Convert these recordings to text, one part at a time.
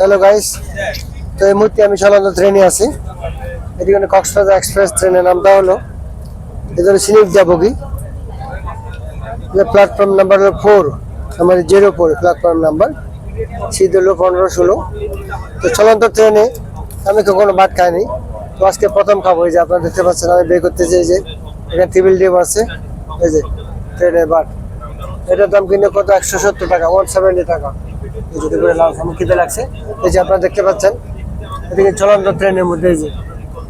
Hello guys তো এই মুহূর্তে আমি সাধারণত ট্রেনে আছি। এদিকে কক্সবাজার এক্সপ্রেস ট্রেনের নামটা হলো এদের সিনিক যাবগি প্ল্যাটফর্ম নাম্বার হলো ফোর আমাদের zero four platform number seat হলো পনেরো ষোলো। তো চলন্ত ট্রেনে আমি কখনো ভাত খাইনি। তো আজকে প্রথম খাব, এই যে আপনারা দেখতে পাচ্ছেন, আমি বের করতে চাই যে এখানে টেবিল ডিপ আছে। এই যে ট্রেনের ভাত। এটার দাম কিনে কত? একশো সত্তর টাকা ওয়ান সেভেন্টি টাকা। এই যে দুপুরে লাল খিদে লাগছে। এই যে আপনারা দেখতে পাচ্ছেন, এদিকে চলন্ত ট্রেনের মধ্যে যে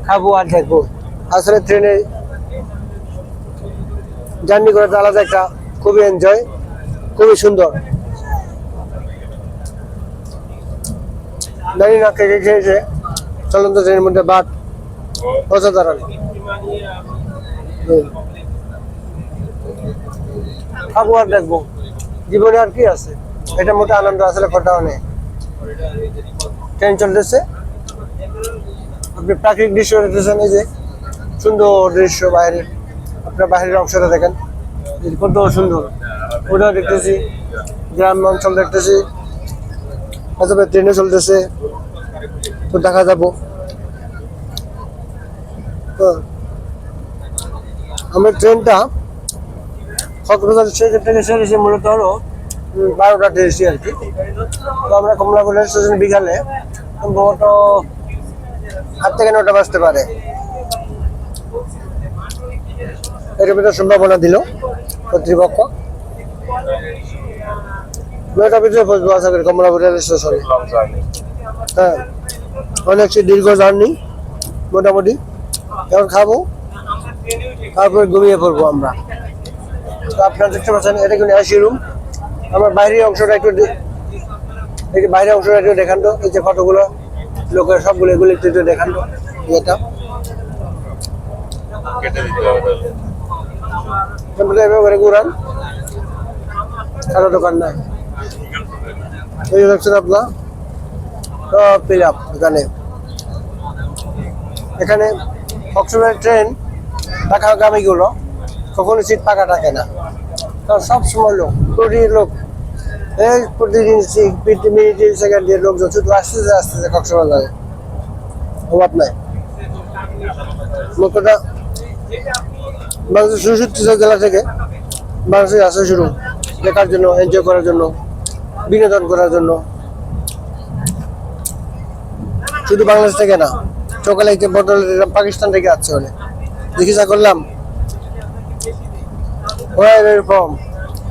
খাব আর দেখব। আসলে ট্রেনে জার্নি আলাদা একটা খুবই এনজয় খুবই সুন্দর। জানি না খেয়েছে, চলন্ত ট্রেনের মধ্যে ভাত অসাধারণ। খাব আর দেখব। জীবনে আর কি আছে? এটা মোটা আনন্দ, আসলে কোথাও নেই। ট্রেন চলতেছে আপনি প্রাকৃতিক দৃশ্য দেখতেছেন, এই যে সুন্দর দৃশ্য বাইরের আপনার বাইরের অংশটা দেখেন। কত সুন্দর, ওটাও দেখতেছি। গ্রাম অঞ্চল দেখতেছি। অথবা ট্রেনে চলতেছে। তো দেখা যাব। আমার ট্রেনটা কক্সবাজার থেকে সেরেছি মূলত হলো বারোটা টেরেছি আর কি। তো আমরা কমলাপুরের স্টেশন বিকালে, সম্ভবত আট থেকে নটা বাজতে পারে। এর ভিতরে সম্ভাবনা দিল কর্তৃপক্ষ। নয়টা ভিতরে পৌঁছবো আশা করি কমলাপুর রেল স্টেশনে। হ্যাঁ অনেক সে দীর্ঘ জার্নি, মোটামুটি। এখন খাব, তারপরে ঘুমিয়ে পড়ব আমরা। তো আপনারা দেখতে পাচ্ছেন, এটা কিন্তু এসি রুম। আমার বাইরের অংশটা একটু এই বাইরের অংশটা একটু দেখান তো এই যে ফটোগুলো লোকের সবগুলো এগুলো একটু একটু দেখান তো এভাবে ঘুরান। কারও দোকান নাই। এই দেখছেন আপনার সব ফিল আপ এখানে। এখানে কক্সবাজার ট্রেন ঢাকাগামীগুলো কখনো সিট পাকা থাকে না। কারণ সবসময় লোক। প্রতি লোক, এই প্রতিদিন মিনিটে সেকেন্ডে লোকজন শুধু আসতেছে আসতেছে কক্সবাজারে। অভাব নাই। লোকটা বাংলাদেশের সুষুত্রিশ জেলা থেকে বাংলাদেশে আসা শুরু। দেখার জন্য এনজয় করার জন্য, বিনোদন করার জন্য। শুধু বাংলাদেশ থেকে না সকালে বদল পাকিস্তান থেকে আসছে অনেক। চিকিৎসা করলাম। ওয়ার ফর্ম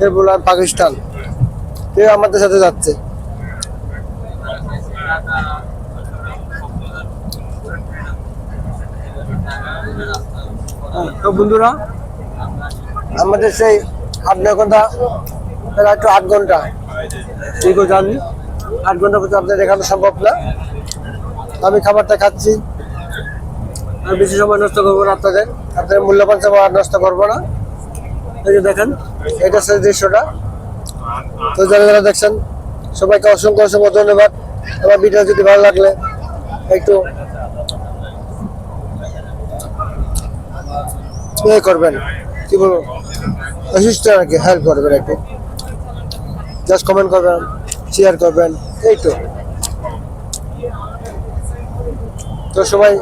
এর বললাম পাকিস্তান। কেউ আমাদের সাথে যাচ্ছে। তো বন্ধুরা আমাদের সেই আট নয় ঘণ্টা তাহলে একটু আট ঘণ্টা। দীর্ঘ জার্নি আট ঘণ্টা পর্যন্ত আপনাদের দেখানো সম্ভব না। আমি খাবারটা খাচ্ছি। আর বেশি সময় নষ্ট করব না আপনাদের। আপনাদের মূল্যবান সময় আর নষ্ট করব না। দেখেন, এটা সেই দৃশ্যটা। তো যারা যারা দেখছেন, সবাইকে অসংখ্য অসংখ্য ধন্যবাদ। আমার ভিডিও যদি ভালো লাগলে একটু ইয়ে করবেন। কি বলব? অসুস্থ আর কি হেল্প করবেন একটু। জাস্ট কমেন্ট করবেন শেয়ার করবেন, এই তো। তো সবাই,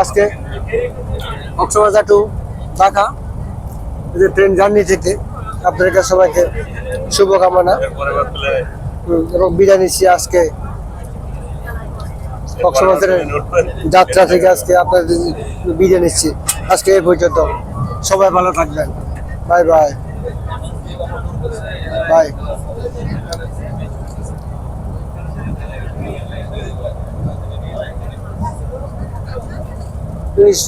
আজকে কক্সবাজার টু, ঢাকা। যে ট্রেন জার্নি থেকে আপনাদেরকে সবাইকে শুভকামনা। এবং বিদায় নিচ্ছি আজকে যাত্রা থেকে আজকে আপনাদের বিদায় নিচ্ছি। আজকে এই পর্যন্ত। সবাই ভালো থাকবেন। Bye bye. বাই। প্লিজ